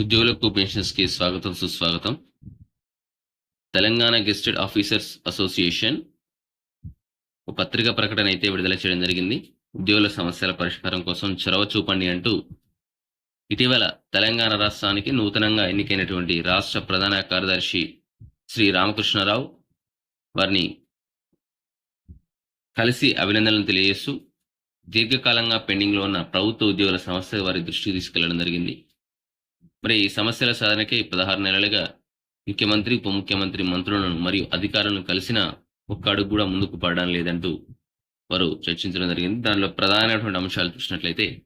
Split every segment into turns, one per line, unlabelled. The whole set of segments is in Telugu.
ఉద్యోగులకు పెన్షన్స్కి స్వాగతం సుస్వాగతం. తెలంగాణ గెస్టెడ్ ఆఫీసర్స్ అసోసియేషన్ ఒక పత్రికా ప్రకటన అయితే విడుదల చేయడం జరిగింది. ఉద్యోగుల సమస్యల పరిష్కారం కోసం చొరవ చూపండి అంటూ ఇటీవల తెలంగాణ రాష్ట్రానికి నూతనంగా ఎన్నికైనటువంటి రాష్ట్ర ప్రధాన కార్యదర్శి శ్రీ రామకృష్ణరావు వారిని కలిసి అభినందనలు తెలియజేస్తూ దీర్ఘకాలంగా పెండింగ్లో ఉన్న ప్రభుత్వ ఉద్యోగుల సమస్య వారి దృష్టికి తీసుకెళ్ళడం జరిగింది. మరి ఈ సమస్యల సాధనకే పదహారు నెలలుగా ముఖ్యమంత్రి ఉప ముఖ్యమంత్రి మంత్రులను మరియు అధికారులను కలిసిన ఒక్క అడుగు కూడా ముందుకు పడడం లేదంటూ వారు చర్చించడం జరిగింది. దానిలో ప్రధానమైనటువంటి అంశాలు చూసినట్లయితే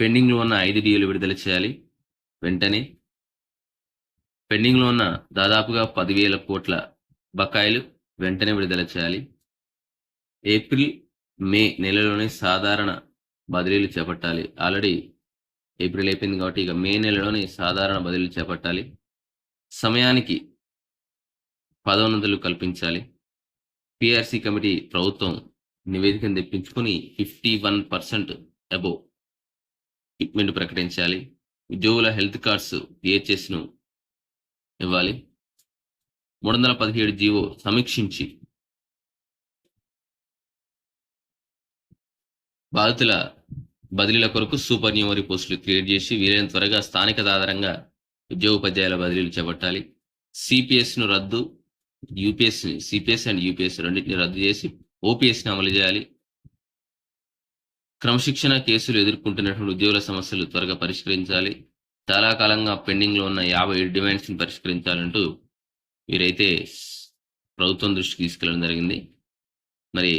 పెండింగ్లో ఉన్న ఐదు డిఏలు విడుదల చేయాలి. వెంటనే పెండింగ్లో ఉన్న దాదాపుగా పదివేల కోట్ల బకాయిలు వెంటనే విడుదల చేయాలి. ఏప్రిల్ మే నెలలోనే సాధారణ బదిలీలు చేపట్టాలి. ఆల్రెడీ ఏప్రిల్ అయిపోయింది కాబట్టి ఇక మే నెలలోనే సాధారణ బదిలీలు చేపట్టాలి. సమయానికి పదోన్నతులు కల్పించాలి. పిఆర్సీ కమిటీ ప్రభుత్వం నివేదికను తెప్పించుకొని fifty one percent above fitment ప్రకటించాలి. ఉద్యోగుల హెల్త్ కార్డ్స్ పిహెచ్ఎస్ను ఇవ్వాలి. మూడు వందల పదిహేడు జీవో సమీక్షించి బాధితుల బదిలీల కొరకు సూపర్ న్యూమరీ పోస్టులు క్రియేట్ చేసి వీలైన త్వరగా స్థానిక ఆధారంగా ఉద్యోగోపాధ్యాయుల బదిలీలు చేపట్టాలి. సిపిఎస్ను రద్దు యూపీఎస్ సిపిఎస్ అండ్ యూపీఎస్ రెండింటిని రద్దు చేసి ఓపీఎస్ని అమలు చేయాలి. క్రమశిక్షణ కేసులు ఎదుర్కొంటున్నటువంటి ఉద్యోగుల సమస్యలు త్వరగా పరిష్కరించాలి. చాలా కాలంగా పెండింగ్లో ఉన్న యాభై ఏడు డిమాండ్స్ని పరిష్కరించాలంటూ వీరైతే ప్రభుత్వం దృష్టికి తీసుకెళ్ళడం జరిగింది. మరి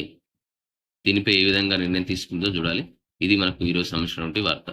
దీనిపై ఏ విధంగా నిర్ణయం తీసుకుందో చూడాలి. ఇది మనకు ఈరోజు సంబంధించినటువంటి వార్త.